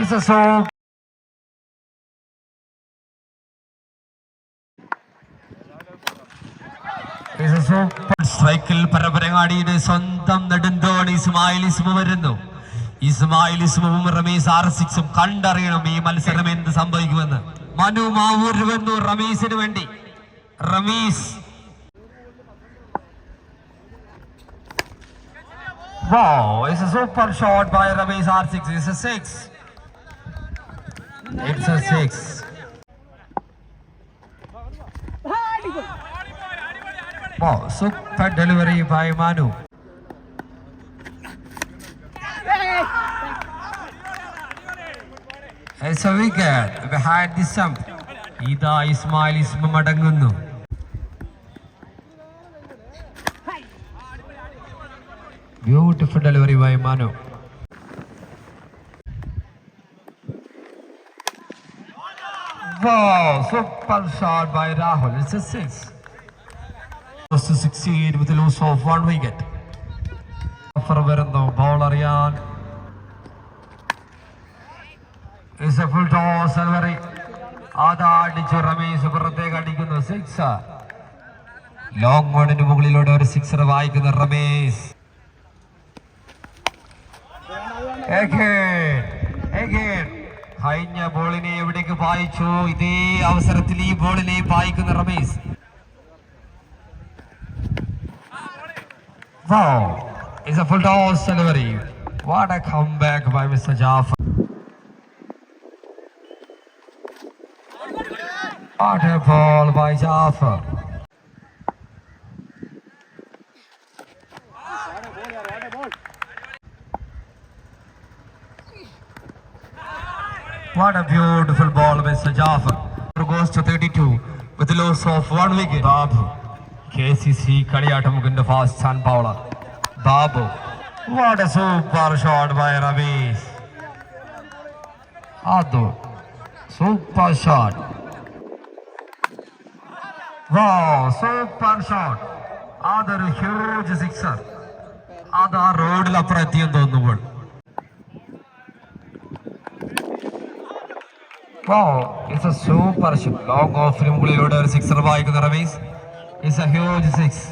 It's a so പരമ്പരങ്ങാടിയുടെ സ്ട്രൈക്കിൽ പരപരങ്ങാടിയുടെ സ്വന്തം നെടുന്തോണി ഇസ്മായിൽ ഇസ്മു വരുന്നു. ഇസ്മായിൽ റമീസ് ആർ സിക്സും കണ്ടറിയണം ഈ മത്സരം എന്ത് സംഭവിക്കുമെന്ന്. മനു മാവൂർ വന്നു റമീസിന് വേണ്ടി. Ramees. Wow, it's a super shot by Ramesh R6. It's a six. It's a six. Wow, super delivery by Manu. It's a wicket behind the stump. ഇതാ ഇസ്മായിൽ ഇസ്മ മടങ്ങുന്നു Beautiful delivery by Manu. Wow, super shot by Rahul. It's a six. Was to succeed with a loss of one wicket. Offer വരുന്നു ball അറിയാൻ It's a full toss delivery. അതാ അടിച്ചു റമീസ് പുറത്തേക്ക് അടിക്കുന്നു six long ഓണിന് മുകളിലൂടെ ഒരു സിക്സർ വായിക്കുന്ന Ramesh Again, again. കഴിഞ്ഞ ബോളിനെ എവിടേക്ക് പായിച്ചു ഇതേ അവസരത്തിൽ ഈ ബോളിനെ പായിക്കുന്ന Rameez Wow, it's a full toss delivery. What a comeback by Mr. Jafar. What a ball by Jafar. What a beautiful ball, Mr. Sajaf. Goes to 32 with a loss of one wicket. Babu. KCC Kaliatamugunda fast San Paula. Babu. What a super shot by Ramesh. Adu. Super shot. Wow, super shot. അതൊരു huge sixer അത് ആ റോഡിലപ്പുറം എത്തിയെന്ന് തോന്നുമ്പോൾ Wow, it's a super shot. Long ഓഫിന് മുകളിലൂടെ ഒരു sixer വായിക്കുന്ന Rameez it's a huge six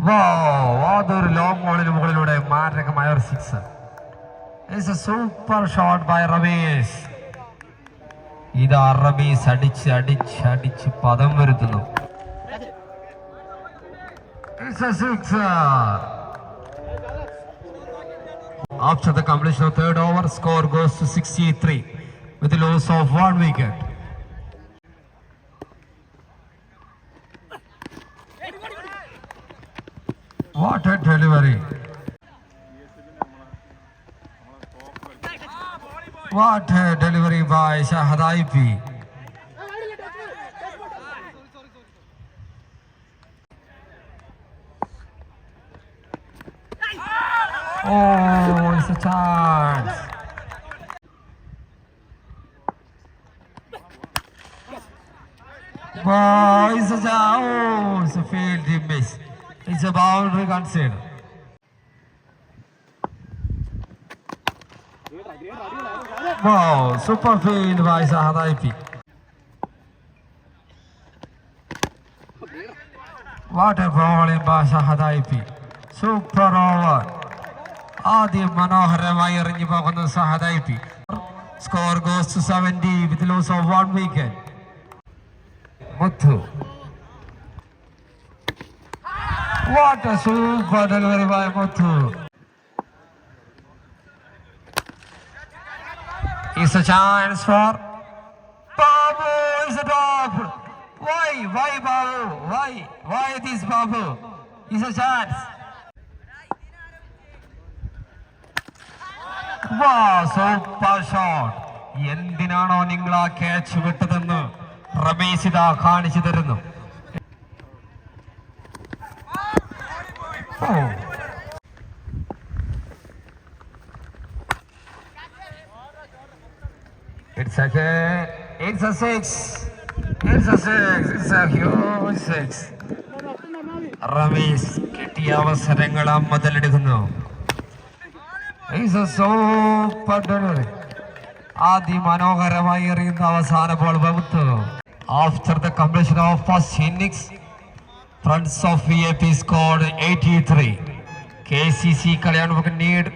Wow, അതൊരു long ബോളിന് മുകളിലൂടെ മാരകമായ ഒരു six it's a super shot by Rameez ഇതാ റമീസ് അടിച്ച് അടിച്ച് അടിച്ച് പദം വരുത്തുന്നു. It's a six After the completion of third over, score goes to 63 with a loss of one wicket. What a delivery! What a delivery by Shahad IP. Oh, it's a chance. Wow, it's a chance. Oh, it's a field he miss. It's a boundary considered. Wow, super field by Shahad IP. What a bowling by Shahad IP. Super over. ആദ്യം മനോഹരമായി എറിഞ്ഞു പോകുന്ന സഹദായി P score goes to seventy with loss of one wicket Muthu what a super delivery by Muthu It's a chance for Babu is a top. Why? Why Babu? Why? Why this Babu? It's a chance. Super shot എന്തിനാണോ നിങ്ങൾ ആ catch വിട്ടതെന്ന് റമേശിത കാണിച്ചു തരുന്നു. It's a it's a six. It's a six. It's a huge six. Ramees കിട്ടിയ അവസരങ്ങൾ മുതലെടുക്കുന്നു Super delivery. അതിമനോഹരമായി എറിയുന്ന അവസാന ball both. After the completion of first innings friends of V A P scored eighty three K C C കളിയാണ് need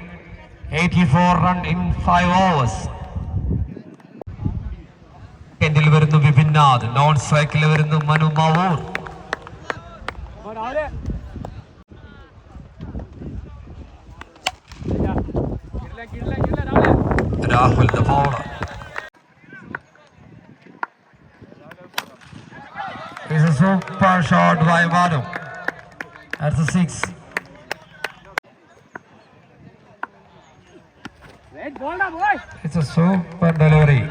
eighty four run in five overs സെക്കൻഡിൽ വരുന്നു വിപിന്നാഥ് non സ്ട്രൈക്കിൽ വരുന്നു Manu Mavoor. Rahul the. It's a super shot by Manu. That's a six. Red ball, boy. It's a super delivery.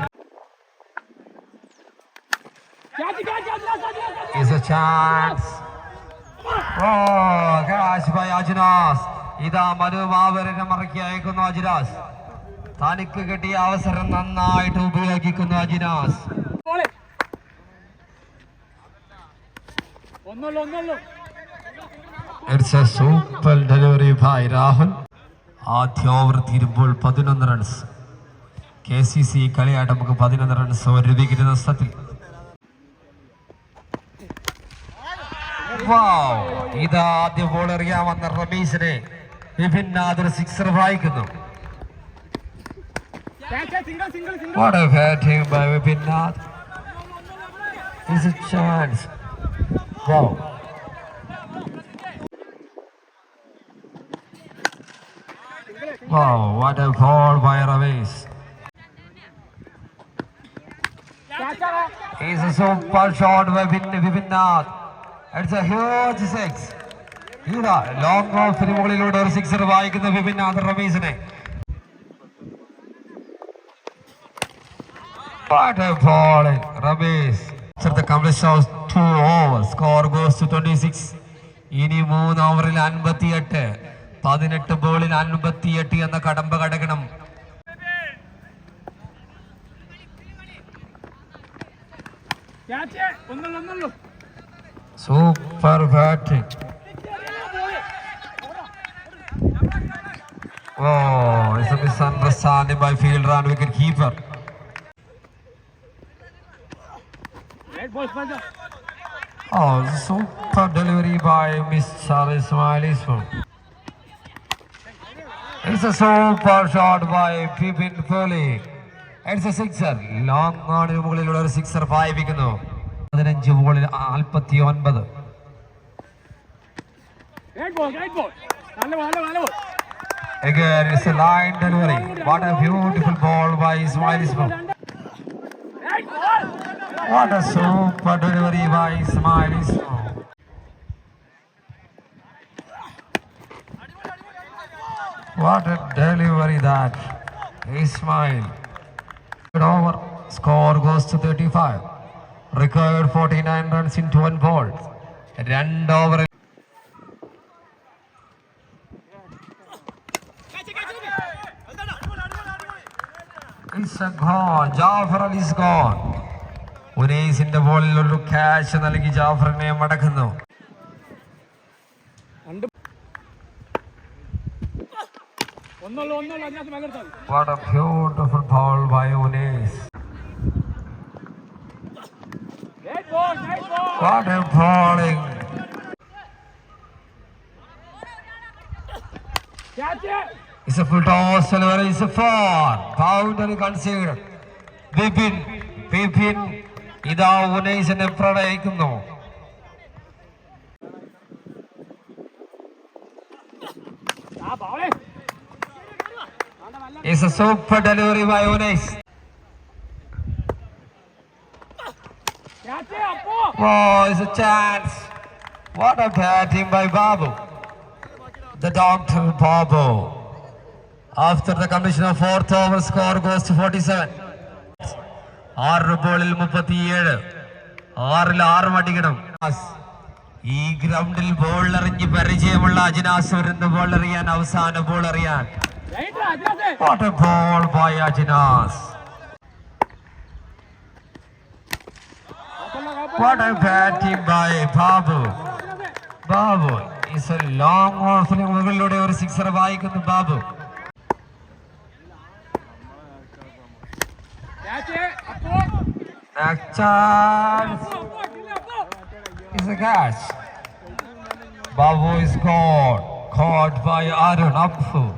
It's a chance. Oh, gosh, by Ajnas. ഇതാ മനു മാവറിനെ മറക്കി അയക്കുന്നു അജിനാസ് തനിക്ക് കിട്ടിയ അവസരം നന്നായിട്ട് ഉപയോഗിക്കുന്നു Ajinas. It's a super delivery by Rahul ആദ്യ over തീരുമ്പോൾ പതിനൊന്ന് റൺസ് കെ സി സി കളിയായിട്ട് നമുക്ക് പതിനൊന്ന് റൺസ് ഒരു വിക്കറ്റ് നഷ്ടത്തിൽ. Wow, ഇത് ആദ്യ ബോൾ എറിയാൻ വന്ന റമീസിനെ വിഭിന്നാഥ് ഒരു സിക്സർ വായിക്കുന്നു. What a batting by Vipinnath. It's a chance. Wow. Wow, what a ball by Ramesh. It's a super shot by Vipin- Vipinnath. It's a huge six. ഇതാ long ഓഫിന് മുകളിലൂടെ ഒരു സിക്സർ വായിക്കുന്ന വിപിന്നാഥ് റമീസിനെ What a ball! Ramesh. Sir, the completion of two overs, score goes to 26. ഇനി മൂന്ന് ഓവറിൽ അൻപത്തിയെട്ട് പതിനെട്ട് ബോളിൽ അൻപത്തിയെട്ട് എന്ന കടമ്പ കടക്കണം super batting Oh, it's a misunderstanding by fielder and wicket keeper. Oh, super delivery by Miss Charlie Ismail Ismail. It's a super shot by Pipin Foley. It's a sixer. Long ആണ് മുകളിലുള്ള ഒരു സിക്സർ പായിപ്പിക്കുന്നു പതിനഞ്ച് ബോളിൽ നാൽപ്പത്തി ഒൻപത് Again, it's a line delivery. What a beautiful ball by Ismail Ismail. Right ball What a super delivery by Ismail Ismail. What a delivery that Ismail. Good over. Score goes to 35. Required 49 runs into one ball. രണ്ട് over It's gone. Jafar Ali is gone. ഉനൈസിന്റെ ബോളിൽ ഒരു catch നൽകി ജാഫറിനെ മടക്കുന്നു What a beautiful ball by ball What a bowling. It's a full toss delivery. It's a four. Boundary considered. Bipin. Bipin. ഇതാ ഉനൈസിനെ പ്രണയിക്കുന്നു ആ ബോളേ It's a super delivery by Unais. Catch അപ്പോ Oh, it's a chance. What a batting by Babu. The doctor Babu. After the completion of fourth over, score goes to 47. ആറ് ബോളിൽ മുപ്പത്തിയേഴ്. ആറിൽ ആറ് അടിക്കണം. ഈ ഗ്രൗണ്ടിൽ ബോൾ എറിഞ്ഞ് പരിചയമുള്ള അജിനാസ് വരുന്ന ബോൾ എറിയാൻ അവസാന ബോൾ എറിയാൻ. Ball by batting by Babu. Babu. A long ഓഫിന് മുകളിലൂടെ ഒരു സിക്സർ വായിക്കുന്നു Babu. It's a catch. Babu is caught. Caught by Arun Apfu.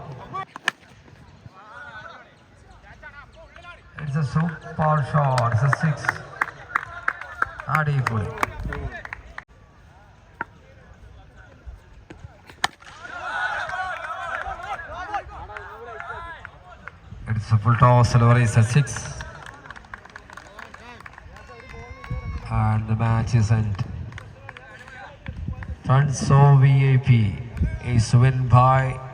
It's a super shot. It's a six. Not. It's a full toss. It's a six. And the match is ended. so VAP is win by